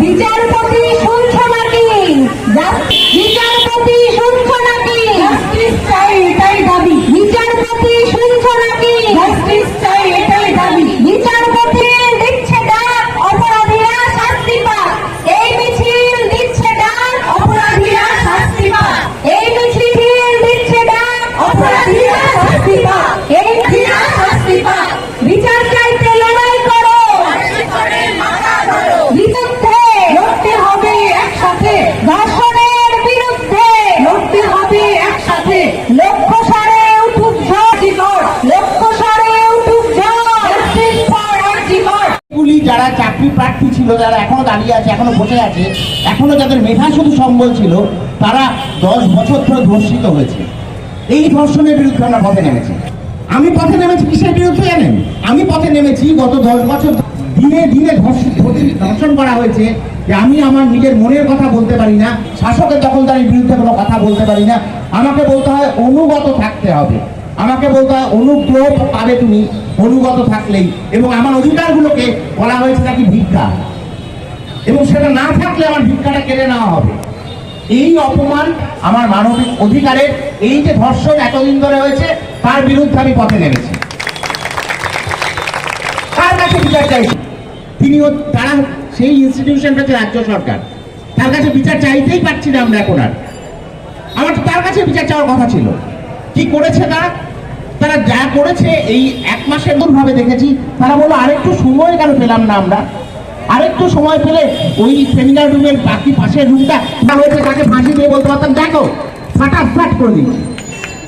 বিচারপতি শুনছ নাকি? বিচারপতি শুনছ নাকি? জাস্টিস চাই এটাই দাবি। বিচারপতি শুনছ নাকি? চাকরি ছিল, যারা এখনও দাঁড়িয়ে আছে, এখনও বসে আছে, এখনও যাদের মেধা শুধু সম্বল ছিল, তারা দশ বছর ধরে ধর্ষিত হয়েছে। এই ধর্ষণের বিরুদ্ধে আমরা পথে নেমেছি। আমি পথে নেমেছি কিসের বিরুদ্ধে জানেন? আমি পথে নেমেছি গত দশ বছর দিনে দিনে ধর্ষ- ধর্ষি- ধর্ষণ করা হয়েছে যে আমি আমার নিজের মনের কথা বলতে পারি না, শাসকের দখলদারির বিরুদ্ধে কোনো কথা বলতে পারি না। আমাকে বলতে হয়, অনুগত থাকতে হবে। আমাকে বলতে হয়, অনুগ্রহ পাবে তুমি, অনুগত থাকলেই। এবং আমার অধিকারগুলোকে বলা হয়েছে নাকি ভিক্ষা। এবং সেটা না থাকলে আমার ভিক্ষাটা কেড়ে নেওয়া হবে। এই অপমান আমার মানবিক অধিকারের, এই যে ধর্ষণ এতদিন ধরে হয়েছে, তার বিরুদ্ধে আমি পথে নেমেছি। কার কাছে বিচার চাইছি। তিনি তারা সেই ইনস্টিটিউশনটা হচ্ছে রাজ্য সরকার। তার কাছে বিচার চাইতেই পারছি না আমরা এখন আর। আমার তার কাছে বিচার চাওয়ার কথা ছিল। কি করেছে তারা? তারা যা করেছে, এই এক মাসের ভাবে দেখেছি। তারা বলল, আরেকটু সময় কেন পেলাম না আমরা? আরেকটু সময় পেলে ওই সেমিনার রুমের বাকি পাশের রুমটা না হয়েছে, তাকে ফাঁসি দিয়ে বলতে পারতাম। দেখো, ফাটাফাট করে দিচ্ছি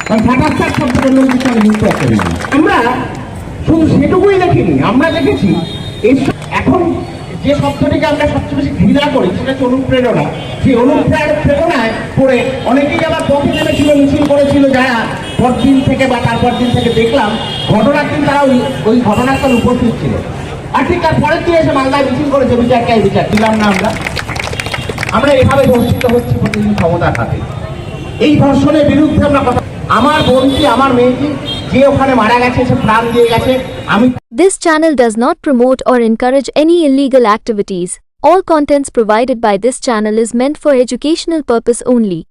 কারণ ফাটাফাট শব্দ করলে কিন্তু আমি পারি আমরা শুধু সেটুকুই দেখিনি, আমরা দেখেছি এখন যে শব্দটিকে আমরা সবচেয়ে বেশি ঘৃণা করি, সেটা হচ্ছে অনুপ্রেরণা। সেই অনুপ্রেরণায় পড়ে অনেকেই আবার পথে নেমেছিল থেকে বা তারপর দিন থেকে দেখলাম ঘটনার দিন তারা ওই ওই ঘটনাস্থলে উপস্থিত ছিল আর ঠিক তার পরের দিন এসে মালদায় মিছিল করেছে বিচার চাই বিচার দিলাম না আমরা আমরা এভাবে বঞ্চিত হচ্ছি প্রতিদিন ক্ষমতার হাতে এই ধর্ষণের বিরুদ্ধে আমরা কথা আমার বোনটি আমার মেয়েটি যে ওখানে মারা গেছে সে প্রাণ দিয়ে গেছে আমি This channel does not promote or encourage any illegal activities. All contents provided by this channel is meant for educational purpose only.